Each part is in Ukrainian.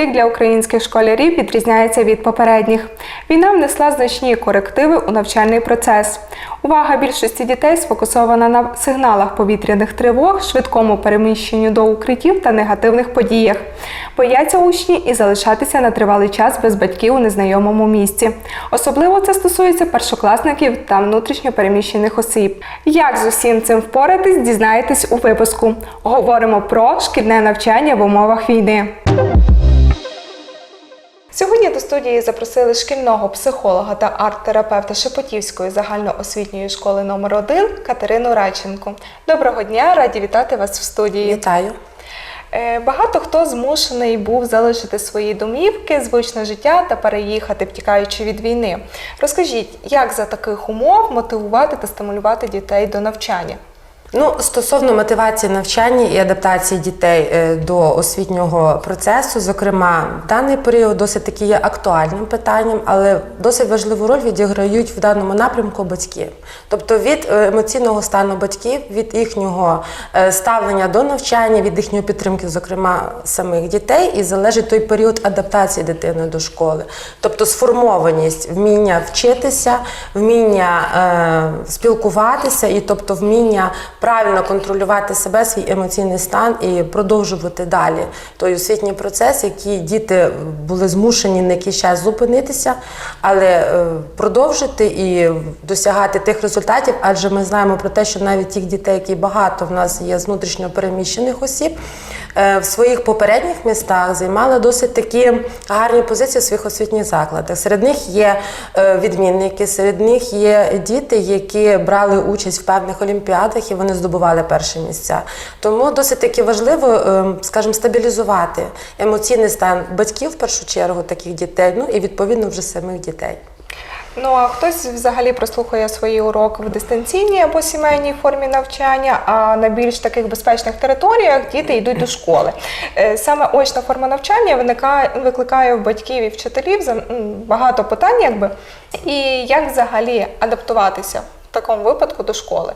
Рік для українських школярів відрізняється від попередніх. Війна внесла значні корективи у навчальний процес. Увага більшості дітей сфокусована на сигналах повітряних тривог, швидкому переміщенню до укриттів та негативних подіях. Бояться учні і залишатися на тривалий час без батьків у незнайомому місці. Особливо це стосується першокласників та внутрішньо переміщених осіб. Як з усім цим впоратись, дізнаєтесь у випуску. Говоримо про шкільне навчання в умовах війни. Сьогодні до студії запросили шкільного психолога та арт-терапевта Шепотівської загальноосвітньої школи номер 1 Катерину Райченко. Доброго дня, раді вітати вас в студії. Вітаю. Е, Багато хто змушений був залишити свої домівки, звичне життя та переїхати, втікаючи від війни. Розкажіть, як за таких умов мотивувати та стимулювати дітей до навчання? Ну, стосовно мотивації навчання і адаптації дітей е, до освітнього процесу, зокрема, даний період досить таки є актуальним питанням, але досить важливу роль відіграють в даному напрямку батьки. Тобто від е, емоційного стану батьків, від їхнього е, ставлення до навчання, від їхньої підтримки, зокрема самих дітей, і залежить той період адаптації дитини до школи. Тобто сформованість, вміння вчитися, вміння е, спілкуватися, і тобто вміння правильно контролювати себе, свій емоційний стан і продовжувати далі той освітній процес, який діти були змушені на якийсь час зупинитися, але е, продовжити і досягати тих результатів, адже ми знаємо про те, що навіть тих дітей, які багато в нас є з внутрішньо переміщених осіб. Е, В своїх попередніх містах займали досить такі гарні позиції в своїх освітніх закладах. Серед них є е, відмінники, серед них є діти, які брали участь в певних олімпіадах і вони здобували перші місця. Тому досить таки важливо, е, скажімо, стабілізувати емоційний стан батьків в першу чергу таких дітей, ну і відповідно вже самих дітей. Ну а хтось взагалі прослухає свої уроки в дистанційній або сімейній формі навчання, а на більш таких безпечних територіях діти йдуть до школи. Е, Саме очна форма навчання виникає, викликає в батьків і вчителів багато питань, якби і як взагалі адаптуватися в такому випадку до школи.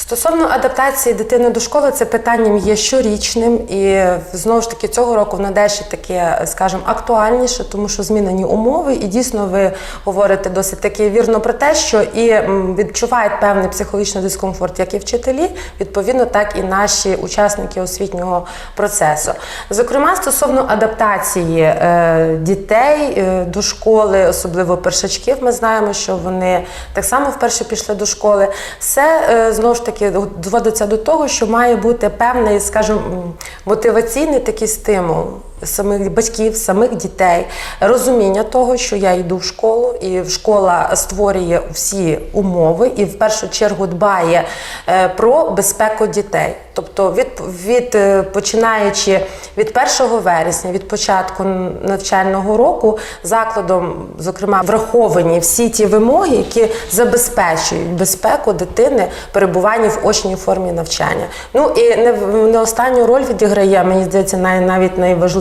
Стосовно адаптації дитини до школи, це питанням є щорічним, і знову ж таки цього року воно дещо таке, скажімо, актуальніше, тому що змінені умови, і дійсно ви говорите досить таки вірно про те, що і відчувають певний психологічний дискомфорт, як і вчителі, відповідно, так і наші учасники освітнього процесу. Зокрема, стосовно адаптації е, дітей е, до школи, особливо першачків, ми знаємо, що вони так само вперше пішли до школи. Все е, знову ж таки доводиться до того, що має бути певний, скажімо, мотиваційний такий стимул. Самих батьків, самих дітей, розуміння того, що я йду в школу, і школа створює всі умови і в першу чергу дбає е, про безпеку дітей. Тобто, від, від е, починаючи від 1 вересня, від початку навчального року, закладом, зокрема, враховані всі ті вимоги, які забезпечують безпеку дитини перебування в очній формі навчання. Ну і не, не останню роль відіграє, мені здається, навіть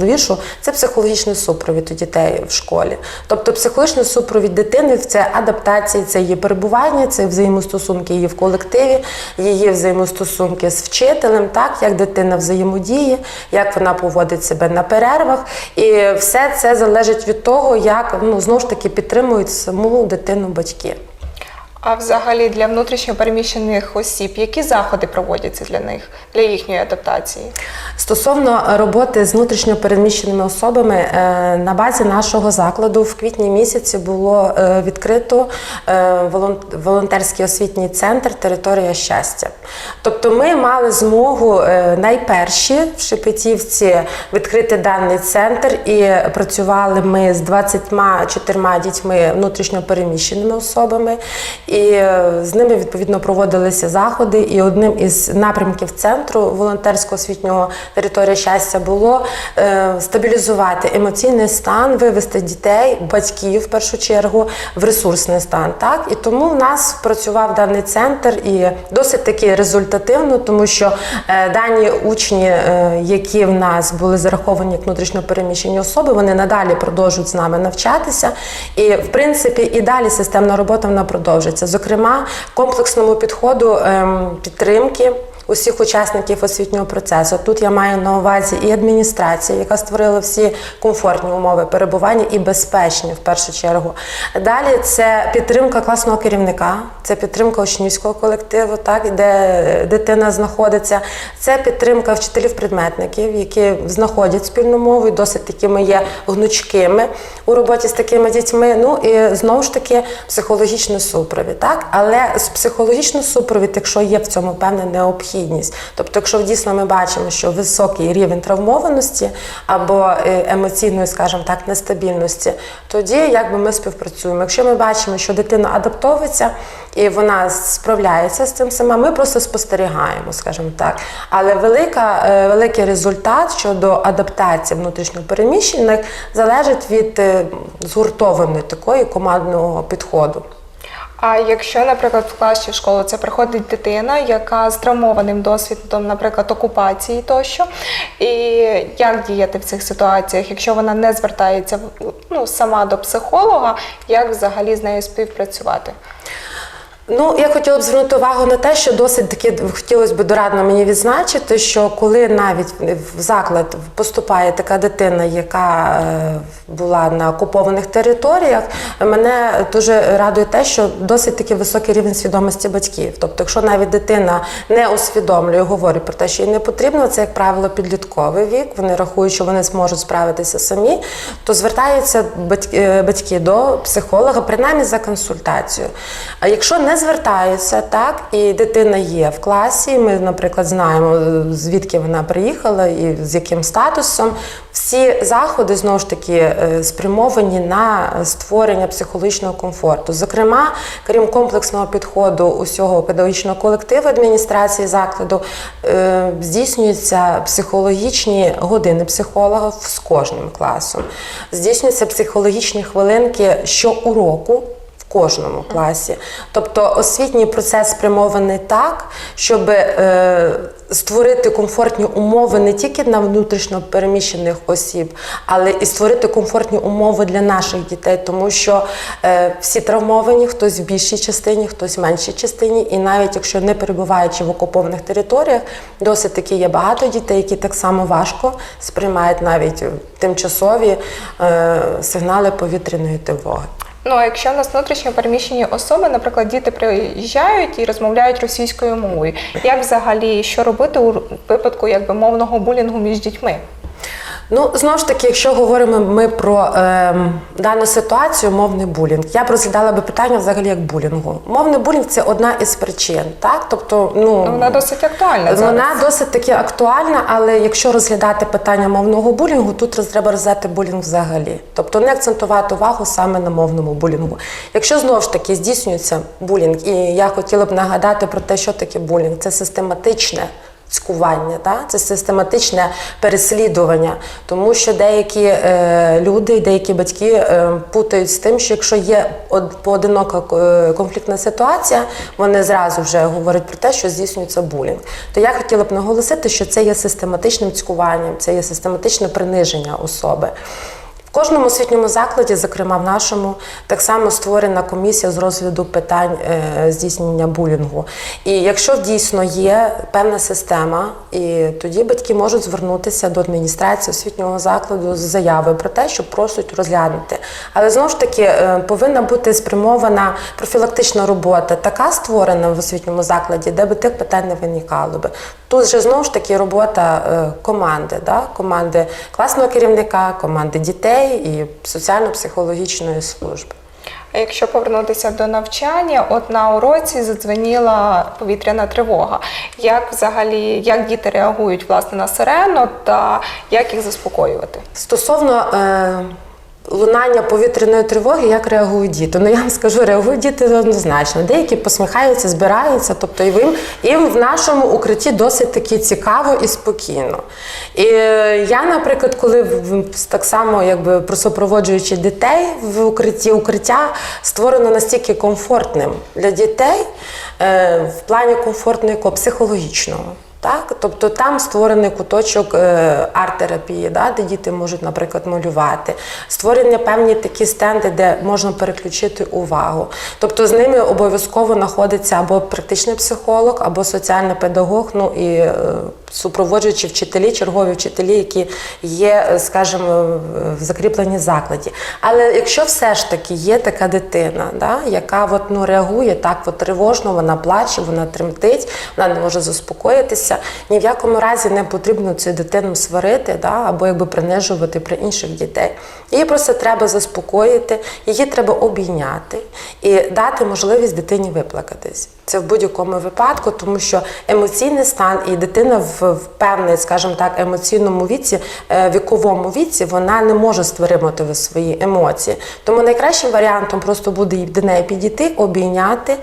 найважливішу це психологічний супровід у дітей в школі. Тобто, психологічний супровід дитини це адаптація, це її перебування, це взаємостосунки її в колективі, її взаємостосунки з вчителем, так як дитина взаємодіє, як вона поводить себе на перервах, і все це залежить від того, як ну знову ж таки підтримують саму дитину батьки. А взагалі для внутрішньо переміщених осіб, які заходи проводяться для них для їхньої адаптації? Стосовно роботи з внутрішньо переміщеними особами, е, на базі нашого закладу в квітні місяці було е, відкрито е, волонтерський освітній центр Територія щастя. Тобто ми мали змогу найперші в Шепетівці відкрити даний центр і працювали ми з 24 дітьми внутрішньо переміщеними особами. Е, з ними відповідно проводилися заходи. І одним із напрямків центру волонтерського освітнього територія щастя було е, стабілізувати емоційний стан, вивести дітей, батьків в першу чергу в ресурсний стан. Так і тому в нас працював даний центр і досить таки результативно, тому що е, дані учні, які в нас були зараховані як внутрішньо особи, вони надалі продовжують з нами навчатися. І в принципі, і далі системна робота вона продовжиться. Зокрема, комплексному підходу ем, підтримки усіх учасників освітнього процесу. Тут я маю на увазі і адміністрація, яка створила всі комфортні умови перебування і безпечні в першу чергу. Далі це підтримка класного керівника, це підтримка учнівського колективу, так де дитина знаходиться. Це підтримка вчителів-предметників, які знаходять спільну мову і досить такими є гнучкими у роботі з такими дітьми. Ну і знову ж таки психологічний супровід. Так, але психологічний супровід, якщо є в цьому певна необхідність, тобто, якщо дійсно ми бачимо, що високий рівень травмованості або е, емоційної, скажімо так, нестабільності, тоді якби ми співпрацюємо. Якщо ми бачимо, що дитина адаптовується і вона справляється з цим сама, ми просто спостерігаємо, скажімо так. Але велика, е, великий результат щодо адаптації внутрішньопереміщених залежить від е, згуртованої такої командного підходу. А якщо, наприклад, в класі школи це приходить дитина, яка з травмованим досвідом, наприклад, окупації тощо, і як діяти в цих ситуаціях, якщо вона не звертається ну, сама до психолога, як взагалі з нею співпрацювати? Ну, я хотіла б звернути увагу на те, що досить таки хотілося б дорадно мені відзначити, що коли навіть в заклад поступає така дитина, яка е, була на окупованих територіях, мене дуже радує те, що досить таки високий рівень свідомості батьків. Тобто, якщо навіть дитина не усвідомлює, говорить про те, що їй не потрібно, це як правило підлітковий вік. Вони рахують, що вони зможуть справитися самі, то звертаються батьки, е, до психолога, принаймні за консультацією. А якщо не звертаються, так і дитина є в класі. Ми, наприклад, знаємо звідки вона приїхала і з яким статусом. Всі заходи знову ж таки е, спрямовані на створення психологічного комфорту. Зокрема, крім комплексного підходу усього педагогічного колективу адміністрації закладу, е, здійснюються психологічні години психолога з кожним класом. Здійснюються психологічні хвилинки щоуроку в кожному класі. Тобто освітній процес спрямований так, щоб е, створити комфортні умови не тільки на внутрішньо переміщених осіб, але і створити комфортні умови для наших дітей, тому що е, всі травмовані, хтось в більшій частині, хтось в меншій частині, і навіть якщо не перебуваючи в окупованих територіях, досить таки є багато дітей, які так само важко сприймають навіть тимчасові е, сигнали повітряної тривоги. Ну, а якщо в нас внутрішньо переміщені особи, наприклад, діти приїжджають і розмовляють російською мовою, як взагалі що робити у випадку якби мовного булінгу між дітьми? Ну, знову ж таки, якщо говоримо ми про е, дану ситуацію, мовний булінг, я б розглядала би питання взагалі як булінгу. Мовний булінг це одна із причин, так? Тобто, ну, Ну, вона досить актуальна зараз. вона досить таки актуальна, але якщо розглядати питання мовного булінгу, тут треба розглядати булінг взагалі. Тобто не акцентувати увагу саме на мовному булінгу. Якщо знову ж таки здійснюється булінг, і я хотіла б нагадати про те, що таке булінг, це систематичне. Цькування, та? це систематичне переслідування, тому що деякі е, люди, деякі батьки е, путають з тим, що якщо є од, поодинока е, конфліктна ситуація, вони зразу вже говорять про те, що здійснюється булінг. То я хотіла б наголосити, що це є систематичним цькуванням, це є систематичне приниження особи. Кожному освітньому закладі, зокрема в нашому, так само створена комісія з розгляду питань е, здійснення булінгу. І якщо дійсно є певна система, і тоді батьки можуть звернутися до адміністрації освітнього закладу з заявою про те, що просять розглянути. Але знову ж таки е, повинна бути спрямована профілактична робота, така створена в освітньому закладі, де би тих питань не виникало би. Тут же знову ж таки робота е, команди, да? команди класного керівника, команди дітей і соціально-психологічної служби. А якщо повернутися до навчання, от на уроці задзвеніла повітряна тривога. Як взагалі як діти реагують власне на сирену та як їх заспокоювати? Стосовно е, лунання повітряної тривоги, як реагують діти? Ну я вам скажу, реагують діти однозначно. Деякі посміхаються, збираються, тобто і їм, їм в нашому укритті досить таки цікаво і спокійно. І е, я, наприклад, коли так само якби просупроводжуючи дітей в укритті, укриття створено настільки комфортним для дітей е, в плані комфортного психологічного. Так, тобто там створений куточок е, арт-терапії, да, де діти можуть, наприклад, малювати. Створені певні такі стенди, де можна переключити увагу. Тобто з ними обов'язково знаходиться або практичний психолог, або соціальний педагог, ну і е, супроводжуючі вчителі, чергові вчителі, які є, е, скажімо, в закріпленій закладі. Але якщо все ж таки є така дитина, да, яка от, ну, реагує так от тривожно, вона плаче, вона тремтить, вона не може заспокоїтися, ні в якому разі не потрібно цю дитину сварити да, або якби принижувати при інших дітей. Її просто треба заспокоїти, її треба обійняти і дати можливість дитині виплакатись. Це в будь-якому випадку, тому що емоційний стан і дитина в, в певний, скажімо так, емоційному віці, е, віковому віці, вона не може стримувати свої емоції. Тому найкращим варіантом просто буде до неї підійти, обійняти.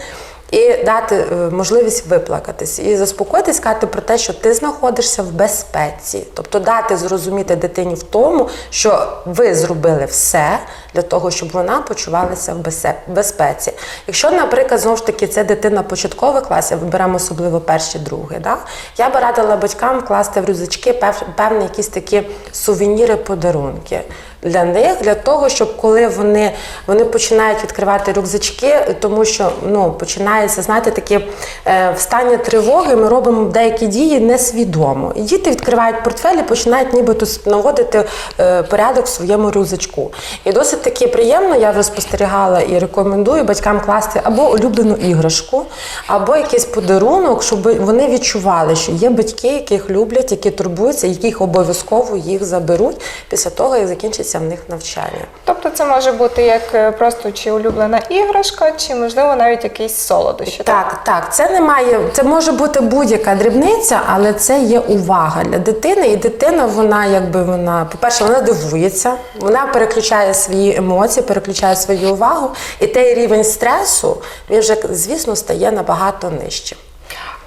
І дати е, можливість виплакатись і заспокоїтись, сказати про те, що ти знаходишся в безпеці, тобто дати зрозуміти дитині в тому, що ви зробили все для того, щоб вона почувалася в безпеці. Якщо, наприклад, знову ж таки це дитина початкових класів, виберемо особливо перші, другі, да? я би радила батькам вкласти в рюкзачки пев- певні якісь такі сувеніри, подарунки для них, для того, щоб коли вони, вони починають відкривати рюкзачки, тому що ну, починається, знаєте, такі е, в стані тривоги, ми робимо деякі дії несвідомо. І діти відкривають портфель і починають нібито наводити е, порядок в своєму рюкзачку. І досить таки приємно, я вже спостерігала і рекомендую батькам класти або улюблену іграшку, або якийсь подарунок, щоб вони відчували, що є батьки, яких люблять, які турбуються, яких обов'язково їх заберуть після того, як закінчиться в них навчання. Тобто це може бути як е, просто чи улюблена іграшка, чи можливо навіть якийсь солодощі. Так, так, це не має, це може бути будь-яка дрібниця, але це є увага для дитини. І дитина, вона якби вона, по-перше, вона дивується, вона переключає свої емоції, переключає свою увагу, і той рівень стресу він вже, звісно, стає набагато нижчим.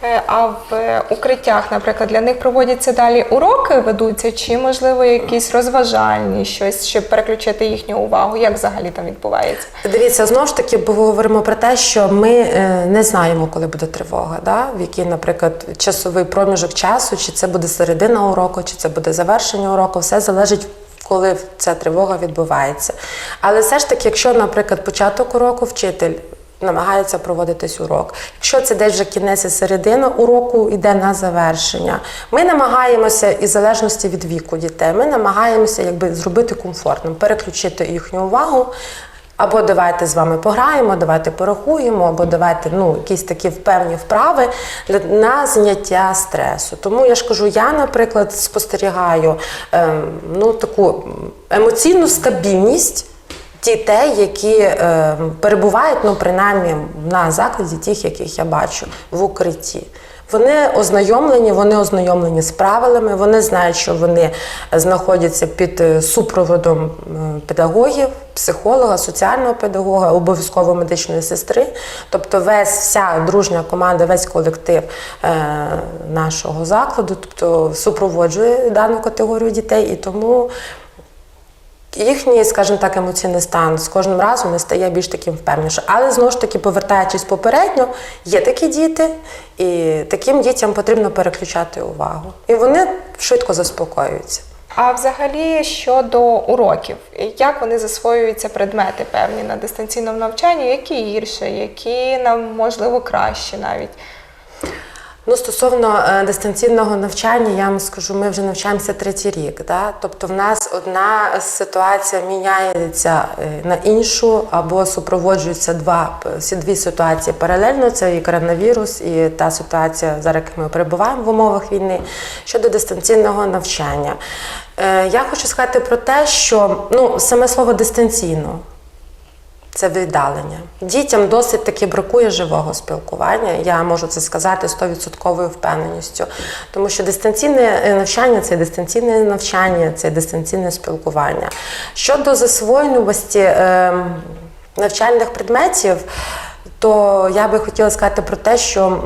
Е, А в е, укриттях, наприклад, для них проводяться далі уроки, ведуться, чи можливо якісь розважальні щось, щоб переключити їхню увагу? Як взагалі там відбувається? Дивіться, знову ж таки, бо говоримо про те, що ми е, не знаємо, коли буде тривога, да? в який, наприклад, часовий проміжок часу, чи це буде середина уроку, чи це буде завершення уроку, все залежить. Коли ця тривога відбувається. Але все ж таки, якщо, наприклад, початок уроку вчитель намагається проводитись урок. Якщо це десь вже кінець і середина уроку йде на завершення, ми намагаємося, і в залежності від віку дітей, ми намагаємося якби зробити комфортним, переключити їхню увагу. Або давайте з вами пограємо, давайте порахуємо, або давайте ну, якісь такі певні вправи на зняття стресу. Тому я ж кажу, я, наприклад, спостерігаю ем, ну, таку емоційну стабільність дітей, які е, перебувають, ну, принаймні на закладі тих, яких я бачу, в укритті. Вони ознайомлені, вони ознайомлені з правилами, вони знають, що вони знаходяться під е, супроводом е, педагогів, психолога, соціального педагога, обов'язково медичної сестри. Тобто, весь вся дружня команда, весь колектив е, нашого закладу, тобто супроводжує дану категорію дітей, і тому їхній, скажімо так, емоційний стан з кожним разом не стає більш таким впевненішим. Але знову ж таки, повертаючись попередньо, є такі діти, і таким дітям потрібно переключати увагу. І вони швидко заспокоюються. А взагалі щодо уроків, як вони засвоюються предмети певні на дистанційному навчанні, які гірше, які нам можливо краще навіть. Ну, стосовно е, дистанційного навчання, я вам скажу, ми вже навчаємося третій рік. Да? Тобто в нас одна ситуація міняється е, на іншу, або супроводжуються два дві ситуації паралельно. Це і коронавірус, і та ситуація, зараз ми перебуваємо в умовах війни щодо дистанційного навчання. Е, Я хочу сказати про те, що ну, саме слово дистанційно. Це віддалення. Дітям досить таки бракує живого спілкування. Я можу це сказати 100% впевненістю. Тому що дистанційне е, навчання це дистанційне навчання, це дистанційне спілкування. Щодо засвоєності е, навчальних предметів, то я би хотіла сказати про те, що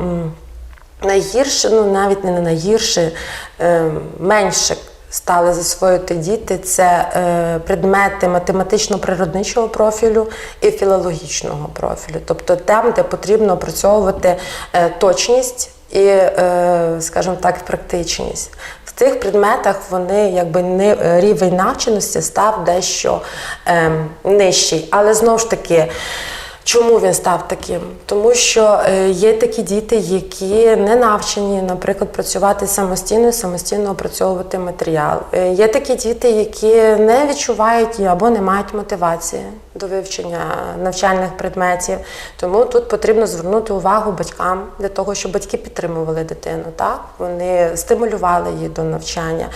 найгірше, ну навіть не найгірше, е, менше стали засвоїти діти це е, предмети математично-природничого профілю і філологічного профілю, тобто там, де потрібно опрацьовувати е, точність і, е, скажімо так, практичність. В цих предметах вони якби не рівень навченості став дещо ем, нижчий. Але знову ж таки. Чому він став таким? Тому що е, є такі діти, які не навчені, наприклад, працювати самостійно, самостійно опрацьовувати матеріал. Е, Є такі діти, які не відчувають або не мають мотивації до вивчення навчальних предметів. Тому тут потрібно звернути увагу батькам для того, щоб батьки підтримували дитину. Так вони стимулювали її до навчання.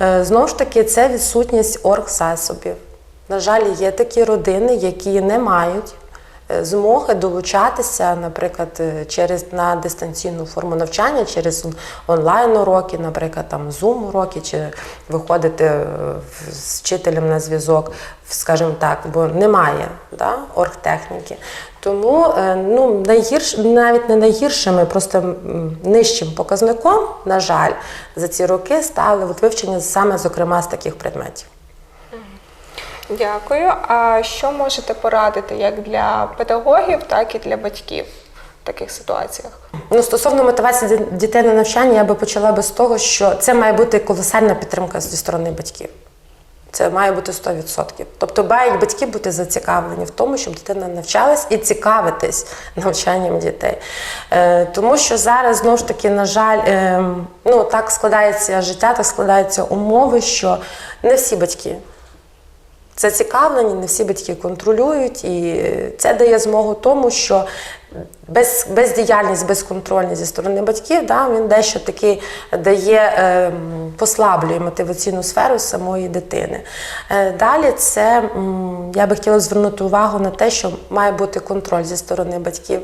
Е, Знову ж таки, це відсутність оргзасобів. На жаль, є такі родини, які не мають змоги долучатися, наприклад, е, через на дистанційну форму навчання, через онлайн-уроки, наприклад, там Zoom уроки, чи виходити е, з вчителем на зв'язок, скажімо так, бо немає да, оргтехніки. Тому е, ну, найгірш, навіть не найгіршим, просто нижчим показником, на жаль, за ці роки стали вивчення саме, зокрема, з таких предметів. Дякую. А що можете порадити як для педагогів, так і для батьків в таких ситуаціях? Ну, стосовно мотивації ді- дітей на навчання, я би почала би з того, що це має бути колосальна підтримка зі сторони батьків. Це має бути 100%. Тобто мають батьки бути зацікавлені в тому, щоб дитина навчалась і цікавитись навчанням дітей. Е, тому що зараз знову ж таки, на жаль, е, ну так складається життя, так складаються умови, що не всі батьки зацікавлені, не всі батьки контролюють, і це дає змогу тому, що без, бездіяльність, безконтрольність зі сторони батьків, да, він дещо таки дає, ем, послаблює мотиваційну сферу самої дитини. Е, далі це м, я би хотіла звернути увагу на те, що має бути контроль зі сторони батьків,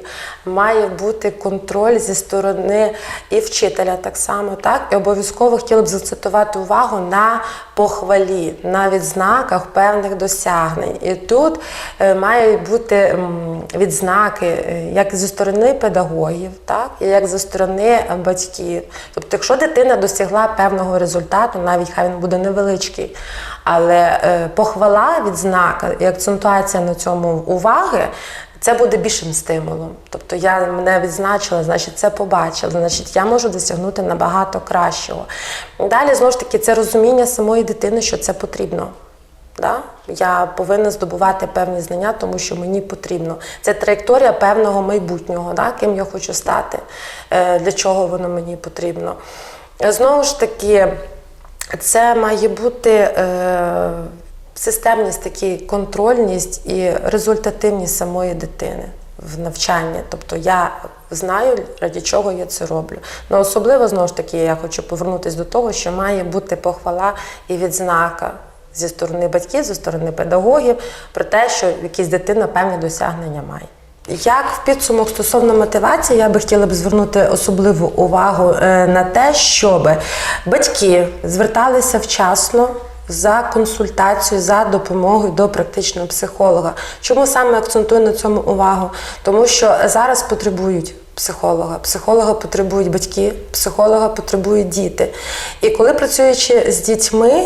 має бути контроль зі сторони і вчителя так само, так і обов'язково хотіла б зацитувати увагу на похвалі, на відзнаках певних досягнень. І тут е, мають бути м, відзнаки е, як зі сторони педагогів, так і як зі сторони е, батьків. Тобто, якщо дитина досягла певного результату, навіть хай він буде невеличкий, але е, похвала відзнака і акцентуація на цьому уваги. Це буде більшим стимулом. Тобто я мене відзначила, значить, це побачила, значить, я можу досягнути набагато кращого. Далі знову ж таки це розуміння самої дитини, що це потрібно. Да? Я повинна здобувати певні знання, тому що мені потрібно. Це траєкторія певного майбутнього, да? ким я хочу стати, е, для чого воно мені потрібно. Знову ж таки, це має бути е, системність, такі контрольність і результативність самої дитини в навчанні. Тобто я знаю, раді чого я це роблю. Ну особливо знову ж таки, я хочу повернутися до того, що має бути похвала і відзнака. Зі сторони батьків, зі сторони педагогів, про те, що якісь дитина певні досягнення має. Як в підсумок стосовно мотивації, я би хотіла б звернути особливу увагу е, на те, щоб батьки зверталися вчасно за консультацією, за допомогою до практичного психолога. Чому саме акцентую на цьому увагу? Тому що зараз потребують психолога, психолога потребують батьки, психолога потребують діти. І коли працюючи з дітьми,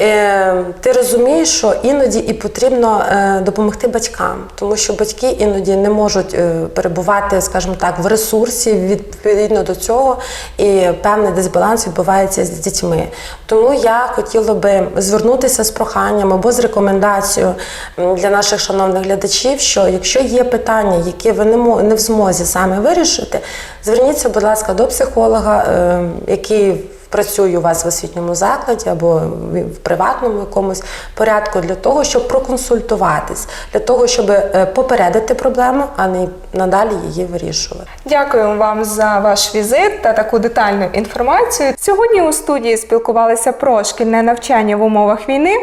е, ти розумієш, що іноді і потрібно е, допомогти батькам, тому що батьки іноді не можуть е, перебувати, скажімо так, в ресурсі відповідно до цього, і певний дисбаланс відбувається з дітьми. Тому я хотіла би звернутися з проханням або з рекомендацією для наших шановних глядачів, що якщо є питання, які ви не в змозі саме вирішити, зверніться, будь ласка, до психолога, е, який працює у вас в освітньому закладі або в приватному якомусь порядку для того, щоб проконсультуватись, для того, щоб е, попередити проблему, а не надалі її вирішувати. Дякуємо вам за ваш візит та таку детальну інформацію. Сьогодні у студії спілкувалися про шкільне навчання в умовах війни.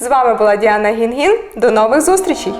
З вами була Діана Гінгін. До нових зустрічей!